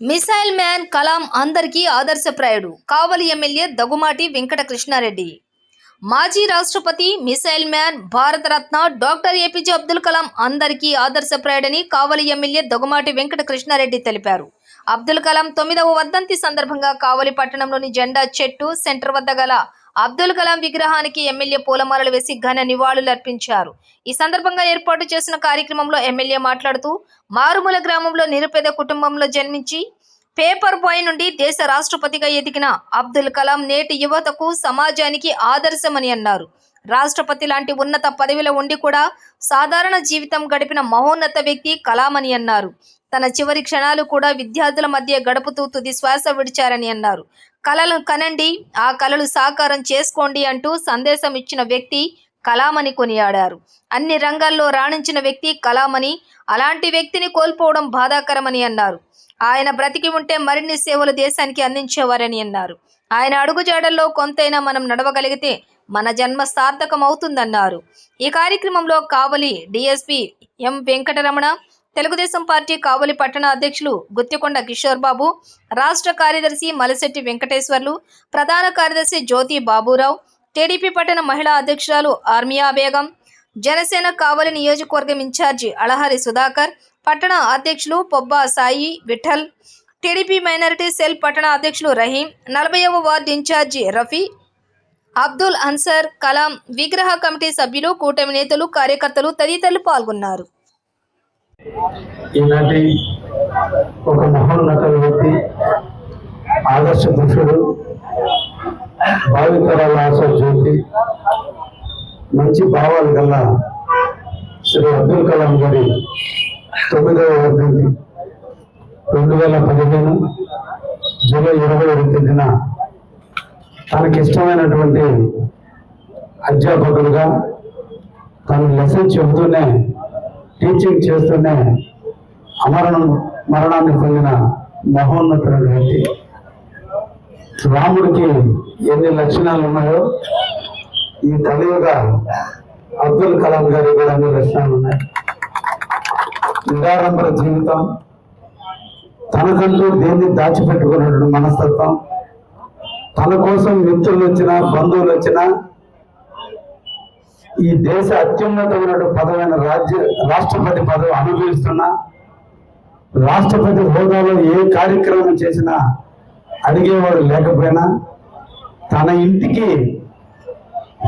Missile man Kalam అందరికీ ఆదర్శప్రాయుడు. Kavali MLA Dagumati Venkata Krishnareddy మాజీ రాష్ట్రపతి missile man Bharat Ratna doctor APJ Abdul Kalam అందరికీ ఆదర్శప్రాయుడని కావలి ఎమ్మెల్యే దగుమాటి వెంకట కృష్ణారెడ్డి తెలిపారు. అబ్దుల్ కలాం తొమ్మిదవ వర్ధంతి సందర్భంగా కావలి పట్టణంలోని జెండా చెట్టు సెంటర్ వద్ద గల అబ్దుల్ కలాం విగ్రహానికి ఎమ్మెల్యే పూలమాలలు వేసి ఘన నివాళులు అర్పించారు ఈ సందర్భంగా ఏర్పాటు చేసిన కార్యక్రమంలో ఎమ్మెల్యే మాట్లాడుతూ మారుమూల గ్రామంలో నిరుపేద కుటుంబంలో జన్మించి పేపర్ బాయ్ నుండి దేశ రాష్ట్రపతిగా ఎదిగిన అబ్దుల్ కలాం నేటి యువతకు సమాజానికి ఆదర్శమని అన్నారు. రాష్ట్రపతి లాంటి ఉన్నత పదవిలో ఉండి కూడా సాధారణ జీవితం గడిపిన మహోన్నత వ్యక్తి కలాం అని అన్నారు. తన చివరి క్షణాలు కూడా విద్యార్థుల మధ్య గడుపుతూ తుది శ్వాస విడిచారని అన్నారు. కలలు కనండి ఆ కలలు సాకారం చేసుకోండి అంటూ సందేశం ఇచ్చిన వ్యక్తి కలామని కొనియాడారు. అన్ని రంగాల్లో రాణించిన వ్యక్తి కలామని అలాంటి వ్యక్తిని కోల్పోవడం బాధాకరమని అన్నారు. ఆయన బ్రతికి ఉంటే మరిన్ని సేవలు దేశానికి అందించేవారని అన్నారు. ఆయన అడుగుజాడల్లో కొంతైనా మనం నడవగలిగితే మన జన్మ సార్థకం అవుతుందన్నారు ఈ కార్యక్రమంలో Kavali DSP M Venkataramana Telugu Desam party Kavali పట్టణ అధ్యక్షులు గుత్తికొండ కిషోర్ బాబు రాష్ట్ర కార్యదర్శి మలశెట్టి వెంకటేశ్వర్లు ప్రధాన కార్యదర్శి జ్యోతి బాబురావు టీడీపీ పట్టణ మహిళా అధ్యక్షురాలు ఆర్మియా బేగం జనసేన కావలి నియోజకవర్గం ఇన్ఛార్జి అళహరి సుధాకర్ పట్టణ అధ్యక్షులు Pobba Sai Vitthal TDP minority cell పట్టణ అధ్యక్షులు రహీం నలభైవ వార్డు ఇన్ఛార్జి రఫీ అబ్దుల్ అన్సర్ కలాం విగ్రహ కమిటీ సభ్యులు కూటమి నేతలు కార్యకర్తలు తదితరులు పాల్గొన్నారు. ఈనాటి ఒక మహోన్నత వ్యక్తి ఆదర్శ పురుషుడు భావితరాల ఆశ జ్యోతి మంచి భావాలు గల శ్రీ అబ్దుల్ కలాం గారి తొమ్మిదవ వర్ధంతి రెండు వేల పదిహేను జూలై ఇరవై ఒకటి తేదీన తనకి ఇష్టమైనటువంటి అధ్యాపకులుగా తను లెసన్ చెబుతూనే టీచింగ్ చేస్తూనే అమరణం మరణాన్ని పొందిన మహోన్నతుడు వ్యక్తి. రాముడికి ఎన్ని లక్షణాలు ఉన్నాయో ఈ కలియుగ అబ్దుల్ కలాం గారి కూడా అన్ని లక్షణాలు ఉన్నాయి? నిరాడంబర జీవితం తనకంటూ దేన్ని దాచిపెట్టుకున్నటువంటి మనస్తత్వం తన కోసం మిత్రులు వచ్చినా బంధువులు వచ్చినా ఈ దేశ అత్యున్నతమైన పదవైన రాజ్య రాష్ట్రపతి పదవి అనుభవిస్తున్నా రాష్ట్రపతి హోదాలో ఏ కార్యక్రమం చేసినా అడిగేవాడు లేకపోయినా తన ఇంటికి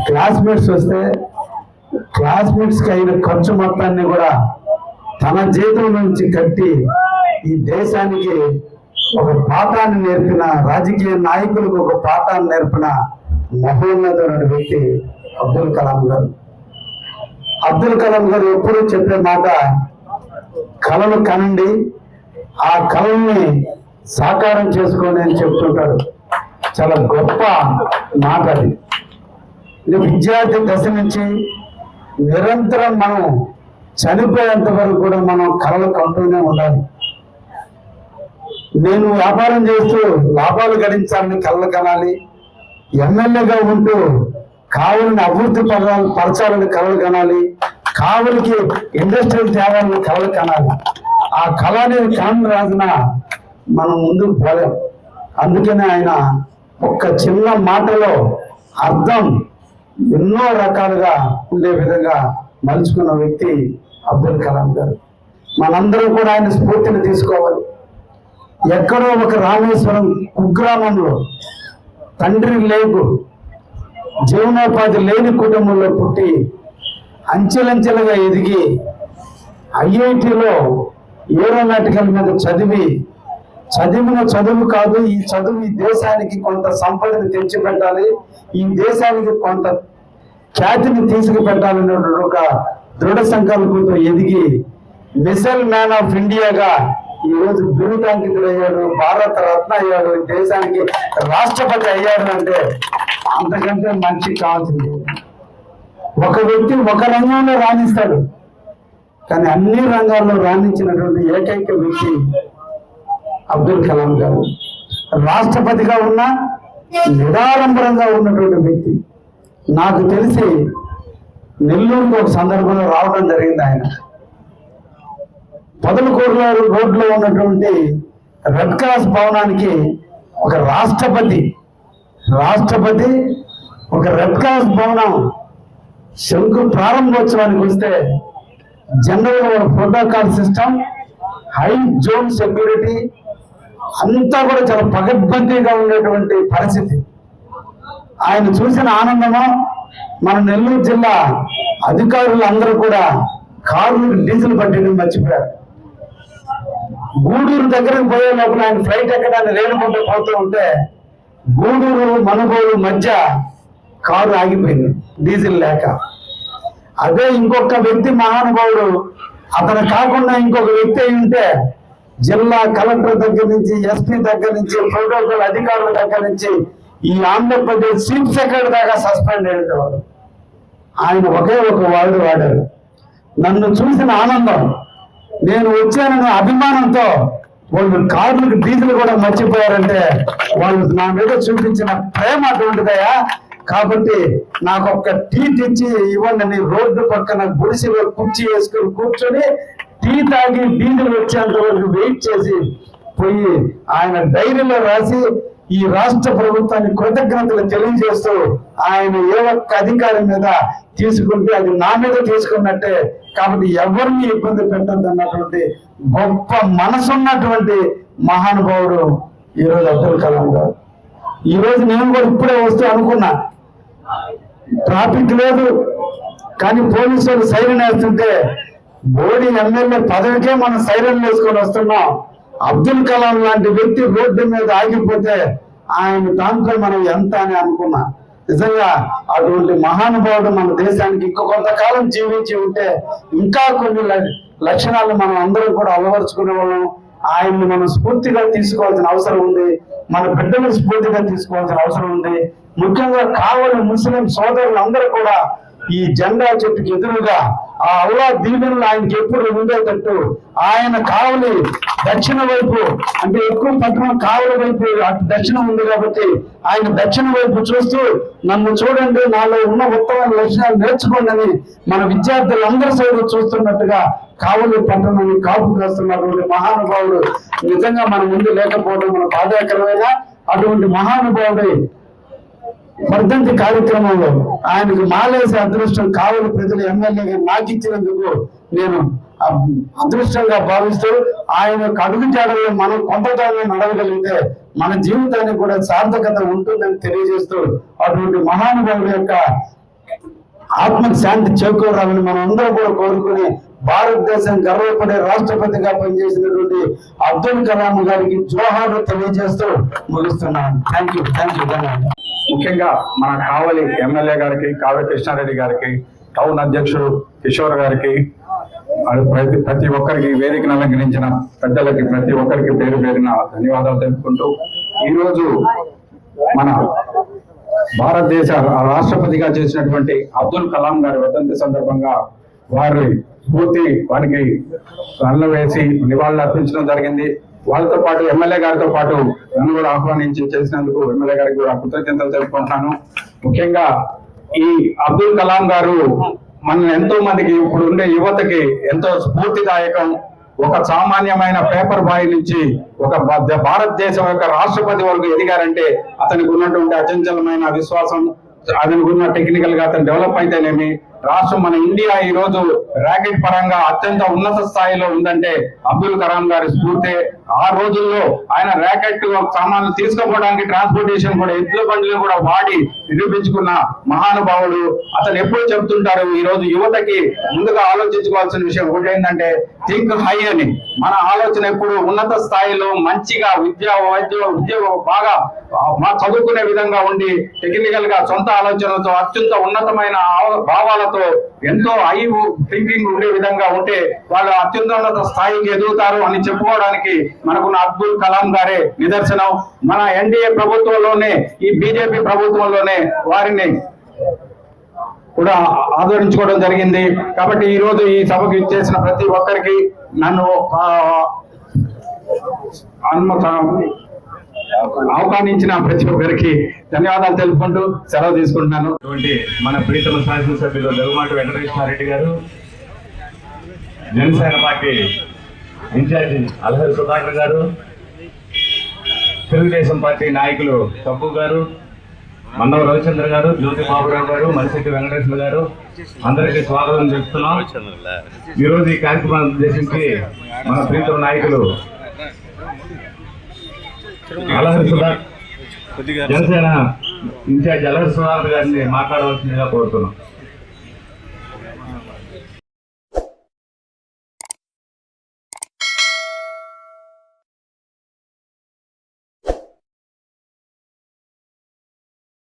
క్లాస్మేట్స్ వస్తే క్లాస్మేట్స్కి అయిన ఖర్చు మొత్తాన్ని కూడా తన జీతం నుంచి కట్టి ఈ దేశానికి ఒక పాఠాన్ని నేర్పిన రాజకీయ నాయకులకు ఒక పాఠాన్ని నేర్పిన మహోన్నతమైన వ్యక్తి అబ్దుల్ కలాం గారు. అబ్దుల్ కలాం గారు ఎప్పుడూ చెప్పే మాట కళలు కనండి ఆ కళల్ని సాకారం చేసుకోండి అని చెప్తుంటాడు. చాలా గొప్ప మాట అది. ఇది విద్యార్థి దశ నుంచి నిరంతరం మనం చనిపోయేంత వరకు కూడా మనం కళలు కంటూనే ఉండాలి. నేను వ్యాపారం చేస్తూ లాభాలు గడించాలని కళ్ళ కనాలి ఎమ్మెల్యేగా ఉంటూ కావలిని అభివృద్ధి పడాలని పరచాలని కళలు కనాలి. కావలికి ఇండస్ట్రియల్ తేవాలని కళలు కనాలి. ఆ కళ అనేది కాని రాసిన మనం ముందుకు పోలేం. అందుకనే ఆయన ఒక్క చిన్న మాటలో అర్థం ఎన్నో రకాలుగా ఉండే విధంగా మలుచుకున్న వ్యక్తి అబ్దుల్ కలాం గారు. మనందరం కూడా ఆయన స్ఫూర్తిని తీసుకోవాలి. ఎక్కడో ఒక రామేశ్వరం కుగ్రామంలో తండ్రి లేకు జీవనోపాధి లేని కుటుంబంలో పుట్టి అంచెలంచెలుగా ఎదిగి ఐఐటిలో ఏరోనాటికల్ మీద చదివి చదివిన చదువు కాదు ఈ చదువు ఈ దేశానికి కొంత సంపదను తెచ్చిపెట్టాలి ఈ దేశానికి కొంత ఖ్యాతిని తీసుకుపెట్టాలనే ఒక దృఢ సంకల్పంతో ఎదిగి మిసైల్ మ్యాన్ ఆఫ్ ఇండియాగా ఈ రోజు బిరుదాంకితుడయ్యాడు భారత రత్న అయ్యాడు దేశానికి రాష్ట్రపతి అయ్యాడు అంటే అంతకంటే మంచి కాదు ఒక వ్యక్తి ఒక రంగంలో రాణిస్తాడు. కానీ అన్ని రంగాల్లో రాణించినటువంటి ఏకైక వ్యక్తి అబ్దుల్ కలాం గారు. రాష్ట్రపతిగా ఉన్న నిరాడంబరంగా ఉన్నటువంటి వ్యక్తి. నాకు తెలిసి నెల్లూరుకు ఒక సందర్భంలో రావడం జరిగింది ఆయన. పొదలకూరులో రోడ్లో ఉన్నటువంటి రెడ్ క్రాస్ భవనానికి ఒక రాష్ట్రపతి రాష్ట్రపతి ఒక రెడ్ క్రాస్ భవనం శంకు ప్రారంభోత్సవానికి వస్తే general protocol system high zone security అంతా కూడా చాలా పగడ్బందీగా ఉండేటువంటి పరిస్థితి. ఆయన చూసిన ఆనందము మన నెల్లూరు జిల్లా అధికారులు అందరూ కూడా కార్లకు డీజిల్ పట్టడం మర్చిపోయారు. గూడూరు దగ్గరకు పోయే లోపల ఆయన ఫ్లైట్ ఎక్కడానికి రేణుకుంటూ పోతూ ఉంటే గూడూరు మనుగోలు మధ్య కారు ఆగిపోయింది డీజిల్ లేక. అదే ఇంకొక వ్యక్తి మహానుభావుడు. అతను కాకుండా ఇంకొక వ్యక్తి అయి ఉంటే జిల్లా కలెక్టర్ దగ్గర నుంచి ఎస్పీ దగ్గర నుంచి ప్రోటోకాల్ అధికారుల దగ్గర నుంచి ఈ ఆంధ్రప్రదేశ్ చీఫ్ సెక్రటరీ దాకా సస్పెండ్ అయ్యేవాడు ఆయన ఒకే ఒక వాడు వాడారు. నన్ను చూసిన ఆనందం నేను వచ్చాననే అభిమానంతో వాళ్ళు కార్లకు డీజిల్ కూడా మర్చిపోయారంటే వాళ్ళు నా మీద చూపించిన ప్రేమ అటువంటిదయా కాబట్టి నాకు ఒక టీ తెచ్చి ఇవ్వండి. అని రోడ్డు పక్కన గుడిసెలో కుర్చీ వేసుకుని కూర్చొని టీ తాగి డీజిల్ వచ్చేంత వరకు వెయిట్ చేసి పోయి ఆయన డైరీలో రాసి ఈ రాష్ట్ర ప్రభుత్వాన్ని కృతజ్ఞతలు తెలియజేస్తూ ఆయన ఏ ఒక్క అధికారి మీద తీసుకుంటే అది నా మీద తీసుకున్నట్టే. కాబట్టి ఎవరిని ఇబ్బంది పెట్టద్దు అన్నటువంటి గొప్ప మనసున్నటువంటి మహానుభావుడు ఈరోజు అబ్దుల్ కలాం గారు. ఈ రోజు నేను కూడా ఇప్పుడే వస్తూ అనుకున్నా. ట్రాఫిక్ లేదు కానీ పోలీసు వాళ్ళు సైరన్ వేస్తుంటే బోడి ఎమ్మెల్యే పదవికే మనం సైరన్ వేసుకొని వస్తున్నాం. అబ్దుల్ కలాం లాంటి వ్యక్తి రోడ్డు మీద ఆగిపోతే ఆయన దాంట్లో మనం ఎంత అని అనుకున్నా. నిజంగా అటువంటి మహానుభావుడు మన దేశానికి ఇంకో కొంతకాలం జీవించి ఉంటే ఇంకా కొన్ని ల- లక్షణాలు మనం అందరం కూడా అలవరుచుకునే వాళ్ళం. ఆయన్ని మనం స్ఫూర్తిగా తీసుకోవాల్సిన అవసరం ఉంది. మన బిడ్డలు స్ఫూర్తిగా తీసుకోవాల్సిన అవసరం ఉంది. ముఖ్యంగా కావలి ముస్లిం సోదరులందరూ కూడా ఈ జెండా చెట్టుకి ఎదురుగా ఆ అవులా దీవెనలు ఆయనకి ఎప్పుడు ఉండేటట్టు ఆయన కావలి దక్షిణ వైపు అంటే ఎక్కువ పట్టణం కావలి వైపు అటు దక్షిణం ఉంది కాబట్టి ఆయన దక్షిణ వైపు చూస్తూ నన్ను చూడండి నాలో ఉన్న ఉత్తమైన లక్షణాలు నేర్చుకోండి అని మన విద్యార్థులందరూ సైడ్ చూస్తున్నట్టుగా కావలి పట్టణాన్ని కాపు కాస్తున్నటువంటి మహానుభావుడు నిజంగా మన ముందు లేకపోవడం మన బాధాకరమైన అటువంటి మహానుభావుడి వర్ధంతి కార్యక్రమంలో ఆయనకు మాలేసే అదృష్టం కావలి ప్రజలు ఎమ్మెల్యేగా నాకు ఇచ్చినందుకు నేను అదృష్టంగా భావిస్తూ ఆయన యొక్క అడుగు జాడల్లో మనం కొంతకాలం నడవగలిగితే మన జీవితానికి కూడా సార్థకత ఉంటుందని తెలియజేస్తూ అటువంటి మహానుభావుల యొక్క ఆత్మకు శాంతి చేకూరాలని మనం అందరూ కూడా కోరుకుని భారతదేశం గర్వపడే రాష్ట్రపతిగా పనిచేసినటువంటి అబ్దుల్ కలాం గారికి జోహార్లు తెలియజేస్తూ ముగిస్తున్నాను. థ్యాంక్ యూ థ్యాంక్ యూ ధన్యవాదాలు. ముఖ్యంగా మన కావలి ఎమ్మెల్యే గారికి కావ్య కృష్ణారెడ్డి గారికి టౌన్ అధ్యక్షుడు కిషోర్ గారికి ప్రతి ప్రతి ఒక్కరికి వేదికను అలంకరించిన పెద్దలకి ప్రతి ఒక్కరికి పేరు పేరిన ధన్యవాదాలు తెలుపుకుంటూ ఈరోజు మన భారతదేశ రాష్ట్రపతిగా చేసినటువంటి అబ్దుల్ కలాం గారి వర్ధంతి సందర్భంగా వారి స్ఫూర్తి వారికి కళ్ళు వేసి నివాళులు అర్పించడం జరిగింది. వాళ్ళతో పాటు ఎమ్మెల్యే గారితో పాటు నన్ను కూడా ఆహ్వానించి చేసినందుకు ఎమ్మెల్యే గారికి కూడా కృతజ్ఞతలు తెలుపుకుంటున్నాను. ముఖ్యంగా ఈ అబ్దుల్ కలాం గారు మన ఎంతో మందికి ఇప్పుడు ఉండే యువతకి ఎంతో స్ఫూర్తిదాయకం. ఒక సామాన్యమైన పేపర్ బాయ్ నుంచి ఒక భారతదేశం యొక్క రాష్ట్రపతి వరకు ఎదిగారంటే అతనికి ఉన్నటువంటి అచంచలమైన విశ్వాసం అతనికి ఉన్న టెక్నికల్గా అతను డెవలప్ అయితేనేమి రాష్ట్రం మన ఇండియా ఈ రోజు ర్యాకెట్ పరంగా అత్యంత ఉన్నత స్థాయిలో ఉందంటే అబ్దుల్ కలాం గారి స్ఫూర్తి. ఆ రోజుల్లో ఆయన ర్యాకెట్ సామాన్లు తీసుకుపోవడానికి ట్రాన్స్పోర్టేషన్ కూడా ఎద్దుల బండ్లు కూడా వాడి నిరూపించుకున్న మహానుభావుడు. అతను ఎప్పుడు చెప్తుంటారు ఈ రోజు యువతకి ముందుగా ఆలోచించుకోవాల్సిన విషయం ఒకటి ఏంటంటే థింక్ హై అని. మన ఆలోచన ఎప్పుడు ఉన్నత స్థాయిలో మంచిగా విద్య వైద్య ఉద్యోగం బాగా మా చదువుకునే విధంగా ఉండి టెక్నికల్గా సొంత ఆలోచనలతో అత్యంత ఉన్నతమైన భావాలతో భావాలతో ఎంతో హై థింకింగ్ ఉండే విధంగా ఉంటే వాళ్ళు అత్యున్నత స్థాయికి ఎదుగుతారు అని చెప్పుకోవడానికి మనకున్న అబ్దుల్ కలాం గారే నిదర్శనం. మన ఎన్డీఏ ప్రభుత్వంలోనే ఈ బీజేపీ ప్రభుత్వంలోనే వారిని కూడా ఆదరించుకోవడం జరిగింది. కాబట్టి ఈ రోజు ఈ సభకు ఇచ్చేసిన ప్రతి ఒక్కరికి నన్ను ఆ, అనుమత ఆహ్వానించిన ప్రతి ఒక్కరికి ధన్యవాదాలు తెలుపుకుంటూ సెలవు తీసుకుంటున్నాను. మన ప్రీతమ శాసనసభ్యులు దగ్గుమాటి వెంకటేశ్వరారెడ్డి గారు జనసేన పార్టీ ఇన్ఛార్జి అల్హరి సుధాకర్ గారు తెలుగుదేశం పార్టీ నాయకులు తప్పు గారు మన్నవ రవిచంద్ర గారు జ్యోతి బాబురావు గారు మరిశెట్టి వెంకటేశ్వర గారు అందరికీ స్వాగతం చెప్తున్నాం ఈరోజు ఈ కార్యక్రమాన్ని ఉద్దేశించి మన ప్రీతమ నాయకులు అలహరి సుధాకర్ జనసేన ఇన్ఛార్జ్ అలహరి సుధాకర్ గారిని మాట్లాడవలసిందిగా కోరుతున్నాం.